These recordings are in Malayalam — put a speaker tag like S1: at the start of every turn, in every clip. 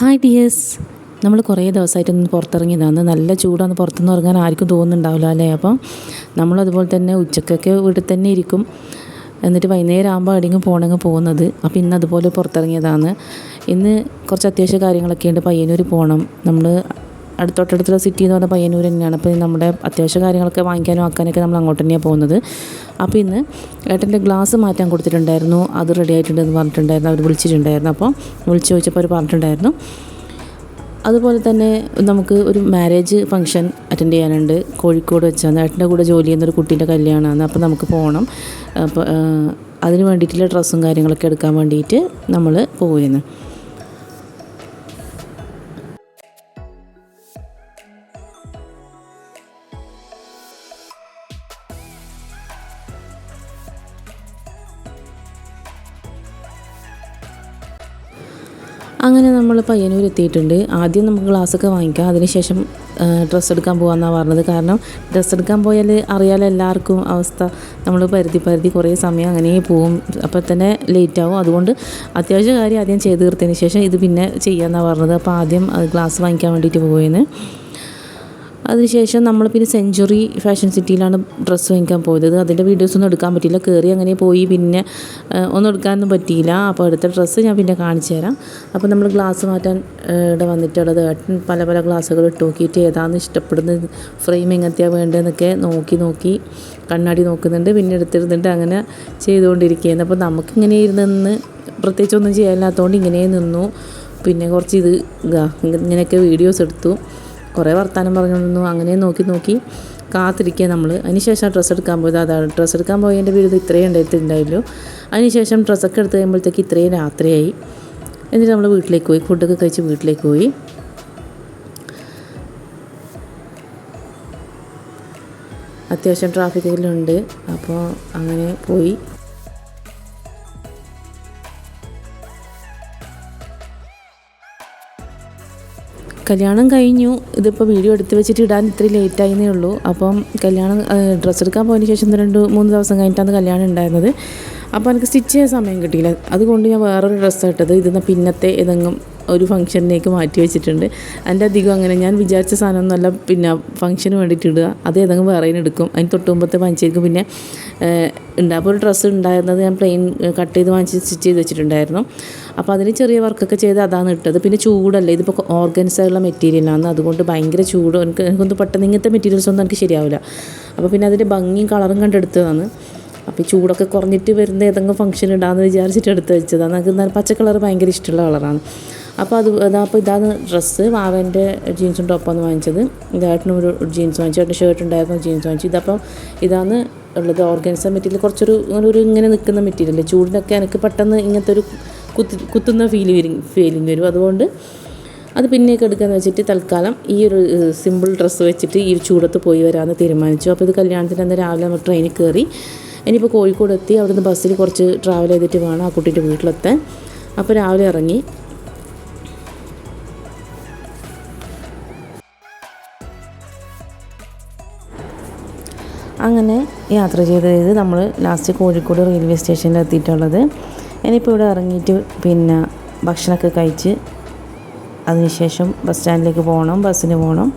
S1: ഹായ് ഡിയേഴ്സ് നമ്മൾ കുറേ ദിവസമായിട്ടൊന്ന് പുറത്തിറങ്ങിയതാണ് നല്ല ചൂടാണ്. പുറത്തുനിന്ന് ഇറങ്ങാൻ ആർക്കും തോന്നുന്നുണ്ടാവില്ല അല്ലേ? അപ്പം നമ്മളതുപോലെ തന്നെ ഉച്ചക്കൊക്കെ ഇവിടെ തന്നെ ഇരിക്കും. എന്നിട്ട് വൈകുന്നേരം ആകുമ്പോൾ എവിടെയെങ്കിലും പോകണമെങ്കിൽ പോകുന്നത്. അപ്പോൾ ഇന്ന് അതുപോലെ പുറത്തിറങ്ങിയതാണ്. ഇന്ന് കുറച്ച് അത്യാവശ്യ കാര്യങ്ങളൊക്കെ ഉണ്ട്. പയ്യന്നൂർ പോകണം നമ്മൾ അടുത്തൊട്ടടുത്തുള്ള സിറ്റി എന്ന് പറഞ്ഞാൽ പയ്യന്നൂർ തന്നെയാണ്. അപ്പോൾ നമ്മുടെ അത്യാവശ്യ കാര്യങ്ങളൊക്കെ വാങ്ങിക്കാനും ആക്കാനൊക്കെ നമ്മൾ അങ്ങോട്ട് തന്നെയാണ് പോകുന്നത്. അപ്പോൾ ഇന്ന് ഏട്ടന്റെ ഗ്ലാസ് മാറ്റാൻ കൊടുത്തിട്ടുണ്ടായിരുന്നു. അത് റെഡി ആയിട്ടുണ്ടെന്ന് പറഞ്ഞിട്ടുണ്ടായിരുന്നു. അവർ വിളിച്ചിട്ടുണ്ടായിരുന്നു. അപ്പോൾ വിളിച്ച് ചോദിച്ചപ്പോൾ അവർ പറഞ്ഞിട്ടുണ്ടായിരുന്നു. അതുപോലെ തന്നെ നമുക്ക് ഒരു മാരേജ് ഫംഗ്ഷൻ അറ്റൻഡ് ചെയ്യാനുണ്ട്. കോഴിക്കോട് വെച്ചാണ്. ഏട്ടന്റെ കൂടെ ജോലി ചെയ്യുന്നൊരു കുട്ടീന്റെ കല്യാണമാണ്. അപ്പോൾ നമുക്ക് പോകണം അപ്പോൾ അതിന് വേണ്ടിയിട്ടുള്ള ഡ്രസ്സും കാര്യങ്ങളൊക്കെ എടുക്കാൻ വേണ്ടിയിട്ട് നമ്മൾ പോവുകയാണ്. അങ്ങനെ നമ്മൾ പയ്യന്നൂർ എത്തിയിട്ടുണ്ട് ആദ്യം നമുക്ക് ഗ്ലാസ്സൊക്കെ വാങ്ങിക്കാം. അതിനുശേഷം ഡ്രസ്സ് എടുക്കാൻ പോകാമെന്നാണ് പറഞ്ഞത്. കാരണം ഡ്രസ്സ് എടുക്കാൻ പോയാൽ അറിയാലോ എല്ലാവർക്കും അവസ്ഥ. നമ്മൾ പരുതി പരുതി കുറേ സമയം അങ്ങനെ പോവും. അപ്പോൾ തന്നെ ലേറ്റ് ആവും അതുകൊണ്ട് അത്യാവശ്യ കാര്യം ആദ്യം ചെയ്ത് തീർത്തതിന് ശേഷം ഇത് പിന്നെ ചെയ്യാമെന്നാണ് പറഞ്ഞത്. അപ്പോൾ ആദ്യം ഗ്ലാസ് വാങ്ങിക്കാൻ വേണ്ടിയിട്ട് പോയെന്ന്. അതിനുശേഷം നമ്മൾ പിന്നെ സെഞ്ചുറി ഫാഷൻ സിറ്റിയിലാണ് ഡ്രസ്സ് വാങ്ങിക്കാൻ പോയത്. അതിന്റെ വീഡിയോസ് ഒന്നും എടുക്കാൻ പറ്റിയില്ല. കയറി അങ്ങനെ പോയി പിന്നെ ഒന്നും എടുക്കാനൊന്നും പറ്റിയില്ല. അപ്പോൾ അടുത്ത ഡ്രസ്സ് ഞാൻ പിന്നെ കാണിച്ചു തരാം. അപ്പോൾ നമ്മൾ ഗ്ലാസ് മാറ്റാൻ ഇവിടെ വന്നിട്ടുള്ളത്. ഏട്ടൻ പല പല ഗ്ലാസ്സുകൾ ഇട്ട് നോക്കിയിട്ട് ഏതാണെന്ന് ഇഷ്ടപ്പെടുന്നത് ഫ്രെയിം എങ്ങനത്തെയാണ് വേണ്ടതെന്നൊക്കെ നോക്കി നോക്കി കണ്ണാടി നോക്കുന്നുണ്ട്. പിന്നെ എടുത്തിരുന്നിട്ട് അങ്ങനെ ചെയ്തുകൊണ്ടിരിക്കുകയാണ്. അപ്പോൾ നമുക്കിങ്ങനെ ഇരുന്ന് പ്രത്യേകിച്ചൊന്നും ചെയ്യാനില്ലാത്തതുകൊണ്ട് ഇങ്ങനെ നിന്നു. പിന്നെ കുറച്ച് ഇത് ഇങ്ങനെയൊക്കെ വീഡിയോസ് എടുത്തു. കുറേ വർത്തമാനം പറഞ്ഞുകൊണ്ടിരുന്നു അങ്ങനെ നോക്കി നോക്കി കാത്തിരിക്കുക നമ്മൾ അതിനുശേഷം ഡ്രസ്സ് എടുക്കാൻ പോയത് അതാണ്. ഡ്രസ്സ് എടുക്കാൻ പോയി പോയതിന്റെ വീട് ഇത്രയും ഉണ്ടായിട്ടുണ്ടായല്ലോ അതിനുശേഷം ഡ്രസ്സൊക്കെ എടുത്ത് കഴിയുമ്പോഴത്തേക്ക് ഇത്രയും രാത്രിയായി. എന്നിട്ട് നമ്മൾ വീട്ടിലേക്ക് പോയി. ഫുഡൊക്കെ കഴിച്ച് വീട്ടിലേക്ക് പോയി. അത്യാവശ്യം ട്രാഫിക്കിലുണ്ട് അപ്പോൾ അങ്ങനെ പോയി. കല്യാണം കഴിഞ്ഞു. ഇതിപ്പോൾ വീഡിയോ എടുത്ത് വെച്ചിട്ട് ഇടാൻ ഇത്രയും ലേറ്റ് ആയിരുന്നേ ഉള്ളൂ. അപ്പം കല്യാണം ഡ്രസ്സ് എടുക്കാൻ പോയതിന് ശേഷം രണ്ട് മൂന്ന് ദിവസം കഴിഞ്ഞിട്ടാണ് കല്യാണം ഉണ്ടായിരുന്നത്. അപ്പോൾ എനിക്ക് സ്റ്റിച്ച് ചെയ്യാൻ സമയം കിട്ടിയില്ല. അതുകൊണ്ട് ഞാൻ വേറൊരു ഡ്രസ്സ് ഇട്ടത്. ഇതിന്ന് പിന്നത്തെ ഏതെങ്കിലും ഒരു ഫംഗ്ഷനിലേക്ക് മാറ്റി വെച്ചിട്ടുണ്ട്. അതിന്റെ അധികം അങ്ങനെ ഞാൻ വിചാരിച്ച സാധനമൊന്നുമല്ല. പിന്നെ ഫംഗ്ഷന് വേണ്ടിയിട്ട് ഇടുക. അത് ഏതെങ്കിലും വേറെ എടുക്കും. അതിന് തൊട്ട് മുമ്പത്തെ പഞ്ചേക്ക് പിന്നെ ഉണ്ട് അപ്പോൾ ഒരു ഡ്രസ്സ് ഉണ്ടായിരുന്നത് ഞാൻ പ്ലെയിൻ കട്ട് ചെയ്ത് വാങ്ങിച്ച് സ്റ്റിച്ച് ചെയ്ത് വെച്ചിട്ടുണ്ടായിരുന്നു. അപ്പോൾ അതിന് ചെറിയ വർക്കൊക്കെ ചെയ്ത് അതാണ് ഇട്ടത്. പിന്നെ ചൂടല്ലേ ഇതിപ്പോൾ ഓർഗൻസ് ആയുള്ള മെറ്റീരിയലാണ് അതുകൊണ്ട് ഭയങ്കര ചൂട്. എനിക്ക് എനിക്കൊന്ന് പെട്ടെന്ന് ഇങ്ങനത്തെ മെറ്റീരിയൽസ് ഒന്നും എനിക്ക് ശരിയാവില്ല. അപ്പോൾ പിന്നെ അതിന്റെ ഭംഗിയും കളറും കണ്ടെടുത്തതാണ് അപ്പോൾ ഈ ചൂടൊക്കെ കുറഞ്ഞിട്ട് വരുന്ന ഏതെങ്കിലും ഫംഗ്ഷൻ ഇടാമെന്ന് വിചാരിച്ചിട്ട് എടുത്ത് വെച്ചതാണ്. എനിക്ക് പച്ച കളർ ഭയങ്കര ഇഷ്ടമുള്ള കളറാണ് അപ്പോൾ അത് അപ്പോൾ ഇതാണ് ഡ്രസ്സ് വാവന്റെ ജീൻസും ടോപ്പാണ് വാങ്ങിച്ചത്. ഇതായിട്ടും ഒരു ജീൻസ് വാങ്ങിച്ചു ഷർട്ട് ഉണ്ടായിരുന്നു ജീൻസ് വാങ്ങിച്ചു. ഇതപ്പം ഇതാണ് ഉള്ളത് ഓർഗൻസ മെറ്റീരിയൽ കുറച്ചൊരു ഒരു ഇങ്ങനെ നിൽക്കുന്ന മെറ്റീരിയൽ ചൂടിനൊക്കെ എനിക്ക് പെട്ടെന്ന് ഇങ്ങനത്തെ ഒരു കുത്തി കുത്തുന്ന ഫീൽ വരും ഫീലിംഗ് വരും. അതുകൊണ്ട് അത് പിന്നെയൊക്കെ എടുക്കാന്ന് വെച്ചിട്ട് തൽക്കാലം ഈ ഒരു സിമ്പിൾ ഡ്രസ്സ് വെച്ചിട്ട് ഈ ചൂടത്ത് പോയി വരാമെന്ന് തീരുമാനിച്ചു. അപ്പോൾ ഇത് കല്യാണത്തിന് അന്ന് രാവിലെ നമ്മൾ ട്രെയിനിൽ കയറി ഇനിയിപ്പോൾ കോഴിക്കോട് എത്തി അവിടുന്ന് ബസ്സിൽ കുറച്ച് ട്രാവൽ ചെയ്തിട്ട് വേണം ആ കുട്ടീന്റെ വീട്ടിലെത്താൻ. അപ്പോൾ രാവിലെ ഇറങ്ങി. അങ്ങനെ യാത്ര ചെയ്ത് ചെയ്ത് നമ്മൾ ലാസ്റ്റ് കോഴിക്കോട് റെയിൽവേ സ്റ്റേഷനിൽ എത്തിയിട്ടുള്ളത്. ഇനിയിപ്പോൾ ഇവിടെ ഇറങ്ങിയിട്ട് പിന്നെ ഭക്ഷണമൊക്കെ കഴിച്ച് അതിനുശേഷം ബസ് സ്റ്റാൻഡിലേക്ക് പോകണം ബസ്സിന് പോകണം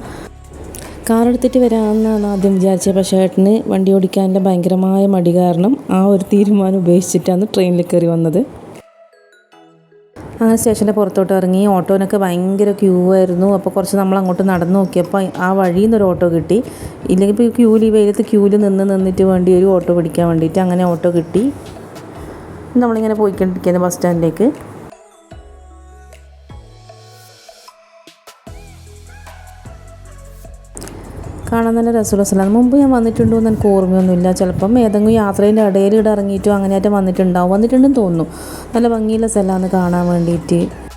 S1: കാർ എടുത്തിട്ട് വരാമെന്നാണ് ആദ്യം വിചാരിച്ചത്. പക്ഷേ ഏട്ടന് വണ്ടി ഓടിക്കാനുള്ള ഭയങ്കരമായ മടി കാരണം ആ ഒരു തീരുമാനം ഉപേക്ഷിച്ചിട്ടാണ് ട്രെയിനിൽ കയറി വന്നത്. അങ്ങനെ സ്റ്റേഷന്റെ പുറത്തോട്ട് ഇറങ്ങി. ഓട്ടോനൊക്കെ ഭയങ്കര ക്യൂ ആയിരുന്നു. അപ്പോൾ കുറച്ച് നമ്മൾ അങ്ങോട്ട് നടന്നു നോക്കിയപ്പോൾ ആ വഴിയിൽ നിന്നൊരു ഓട്ടോ കിട്ടി. ഇല്ലെങ്കിൽ ഇപ്പോൾ ക്യൂവിൽ ഈ വെയിലത്ത് ക്യൂവിൽ നിന്ന് നിന്നിട്ട് വേണ്ടി ഒരു ഓട്ടോ പിടിക്കാൻ വേണ്ടിയിട്ട് അങ്ങനെ ഓട്ടോ കിട്ടി. നമ്മളിങ്ങനെ പോയിക്കൊണ്ടിരിക്കുന്നത് ബസ് സ്റ്റാൻഡിലേക്ക്. കാണാൻ തന്നെ രസമുള്ള സ്ഥലമാണ് മുമ്പ് ഞാൻ വന്നിട്ടുണ്ടോ എന്ന് എനിക്ക് ഓർമ്മയൊന്നുമില്ല. ചിലപ്പം ഏതെങ്കിലും യാത്രേന്റെ ഇടയിൽ ഇവിടെ ഇറങ്ങിയിട്ടോ അങ്ങനെയായിട്ട് വന്നിട്ടുണ്ടാവും. വന്നിട്ടുണ്ടെന്ന് തോന്നുന്നു. നല്ല ഭംഗിയുള്ള സ്ഥലമാണ് കാണാൻ വേണ്ടിയിട്ട്.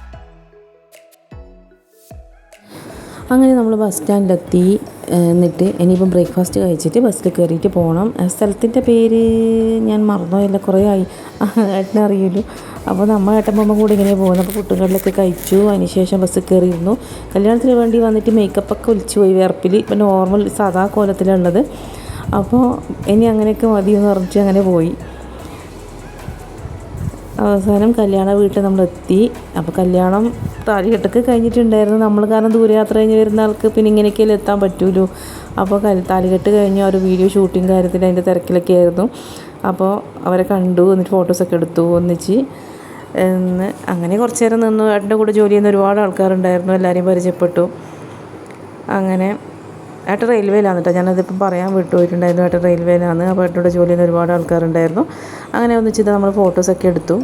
S1: അങ്ങനെ നമ്മൾ ബസ് സ്റ്റാൻഡിലെത്തി എന്നിട്ട് ഇനിയിപ്പം ബ്രേക്ക്ഫാസ്റ്റ് കഴിച്ചിട്ട് ബസ്സിൽ കയറിയിട്ട് പോകണം സ്ഥലത്തിന്റെ പേര് ഞാൻ മറന്നുപോയില്ല കുറേ ആയി. ഏട്ടനെ അറിയല്ലോ. അപ്പോൾ നമ്മൾ ഏട്ടൻ കൂടെ ഇങ്ങനെ പോകുന്നത് അപ്പോൾ കുട്ടികളിലൊക്കെ കഴിച്ചു. അതിനുശേഷം ബസ്സിൽ കയറിയിരുന്നു കല്യാണത്തിന് വേണ്ടി വന്നിട്ട് മേക്കപ്പൊക്കെ ഒലിച്ചു പോയി വിയർപ്പിൽ ഇപ്പം നോർമൽ സാധാ കോലത്തിലുള്ളത് അപ്പോൾ ഇനി അങ്ങനെയൊക്കെ മതി എന്ന് പറഞ്ഞിട്ട് അങ്ങനെ പോയി. അവസാനം കല്യാണ വീട്ടിൽ നമ്മൾ എത്തി അപ്പോൾ കല്യാണം താലികെട്ടൊക്കെ കഴിഞ്ഞിട്ടുണ്ടായിരുന്നു. നമ്മൾ കാരണം ദൂരയാത്ര കഴിഞ്ഞ് വരുന്ന ആൾക്ക് പിന്നെ ഇങ്ങനെയൊക്കെയല്ലേ എത്താൻ പറ്റുമല്ലോ അപ്പോൾ താലികെട്ട് കഴിഞ്ഞ് ഒരു വീഡിയോ ഷൂട്ടിങ് കാര്യത്തിൽ അതിന്റെ തിരക്കിലൊക്കെ ആയിരുന്നു. അപ്പോൾ അവരെ കണ്ടു എന്നിട്ട് ഫോട്ടോസൊക്കെ എടുത്തു. ഒന്നിച്ച് എന്ന് അങ്ങനെ കുറച്ച് നേരം നിന്നു. ഏട്ടന്റെ കൂടെ ജോലി ചെയ്യുന്ന ഒരുപാട് ആൾക്കാരുണ്ടായിരുന്നു. എല്ലാവരെയും പരിചയപ്പെട്ടു. അങ്ങനെ ഏട്ടൻ റെയിൽവേയിലാണ് കേട്ടോ. ഞാനതിപ്പം പറയാൻ വിട്ടുപോയിട്ടുണ്ടായിരുന്നു. ഏട്ടൻ റെയിൽവേയിലാണ്. അപ്പോൾ ഏട്ടനോട് ജോലിയിൽ നിന്ന് ഒരുപാട് ആൾക്കാരുണ്ടായിരുന്നു. അങ്ങനെ ഒന്നിച്ചിത് നമ്മൾ ഫോട്ടോസൊക്കെ എടുത്തു.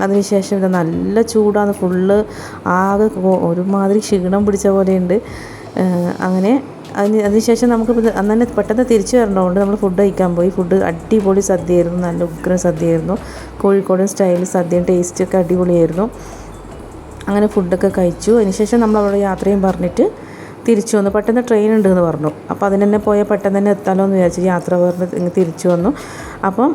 S1: അതിനുശേഷം ഇത് നല്ല ചൂടാണ്. ഫുള്ള് ആകെ ഒരുമാതിരി ക്ഷീണം പിടിച്ച പോലെയുണ്ട്. അങ്ങനെ അതിന് അതിനുശേഷം നമുക്ക് അന്ന് തന്നെ പെട്ടെന്ന് തിരിച്ചു വരണതുകൊണ്ട് നമ്മൾ ഫുഡ് കഴിക്കാൻ പോയി. ഫുഡ് അടിപൊളി സദ്യയായിരുന്നു. നല്ല ഉഗ്രൻ സദ്യയായിരുന്നു. കോഴിക്കോടൻ സ്റ്റൈൽ സദ്യ ടേസ്റ്റൊക്കെ അടിപൊളിയായിരുന്നു. അങ്ങനെ ഫുഡൊക്കെ കഴിച്ചു. അതിനുശേഷം നമ്മൾ അവിടെ യാത്രയും പറഞ്ഞിട്ട് തിരിച്ചു വന്നു. പെട്ടെന്ന് ട്രെയിൻ ഉണ്ടെന്ന് പറഞ്ഞു. അപ്പോൾ അതിന് തന്നെ പോയാൽ പെട്ടെന്ന് തന്നെ എത്താമല്ലോ എന്ന് വിചാരിച്ചു യാത്ര പറഞ്ഞ് തിരിച്ചു വന്നു. അപ്പം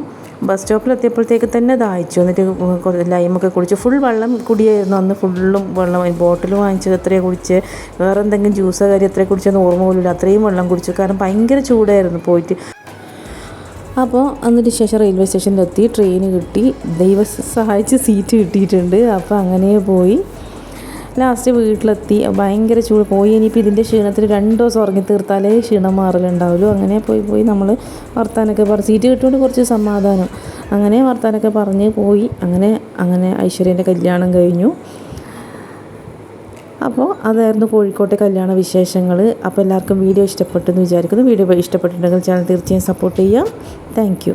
S1: ബസ് സ്റ്റോപ്പിൽ എത്തിയപ്പോഴത്തേക്ക് തന്നെ ദാഹിച്ചു എന്നിട്ട് ലൈമൊക്കെ കുടിച്ച് ഫുൾ വെള്ളം കുടിയായിരുന്നു. അന്ന് ഫുള്ളും വെള്ളം ബോട്ടിൽ വാങ്ങിച്ചത് എത്രയാണ് കുടിച്ച് വേറെ എന്തെങ്കിലും ജ്യൂസോ കാര്യം എത്രയാണ് കുടിച്ചെന്ന് ഓർമ്മ പോലുമില്ല. അത്രയും വെള്ളം കുടിച്ചു. കാരണം ഭയങ്കര ചൂടായിരുന്നു പോയിട്ട്. അപ്പോൾ എന്നിട്ട് ശേഷം റെയിൽവേ സ്റ്റേഷനിലെത്തി ട്രെയിൻ കിട്ടി. ദൈവ സഹായിച്ച് സീറ്റ് കിട്ടിയിട്ടുണ്ട്. അപ്പോൾ അങ്ങനെ പോയി. ലാസ്റ്റ് വീട്ടിലെത്തി. ഭയങ്കര ചൂട്. പോയി ഇനിയിപ്പോൾ ഇതിന്റെ ക്ഷീണത്തിൽ രണ്ട് ദിവസം ഉറങ്ങി തീർത്താലേ ക്ഷീണം മാറലുണ്ടാവുള്ളൂ. അങ്ങനെ പോയി പോയി നമ്മൾ വർത്താനൊക്കെ പറഞ്ഞ് സീറ്റ് കിട്ടുകൊണ്ട് കുറച്ച് സമാധാനം. അങ്ങനെ വർത്താനൊക്കെ പറഞ്ഞ് പോയി. അങ്ങനെ അങ്ങനെ ഐശ്വര്യന്റെ കല്യാണം കഴിഞ്ഞു. അപ്പോൾ അതായിരുന്നു കോഴിക്കോട്ടെ കല്യാണ വിശേഷങ്ങൾ അപ്പോൾ എല്ലാവർക്കും വീഡിയോ ഇഷ്ടപ്പെട്ടെന്ന് വിചാരിക്കുന്നു. വീഡിയോ ഇഷ്ടപ്പെട്ടിട്ടുണ്ടെങ്കിൽ ചാനൽ തീർച്ചയായും സപ്പോർട്ട് ചെയ്യാം. താങ്ക്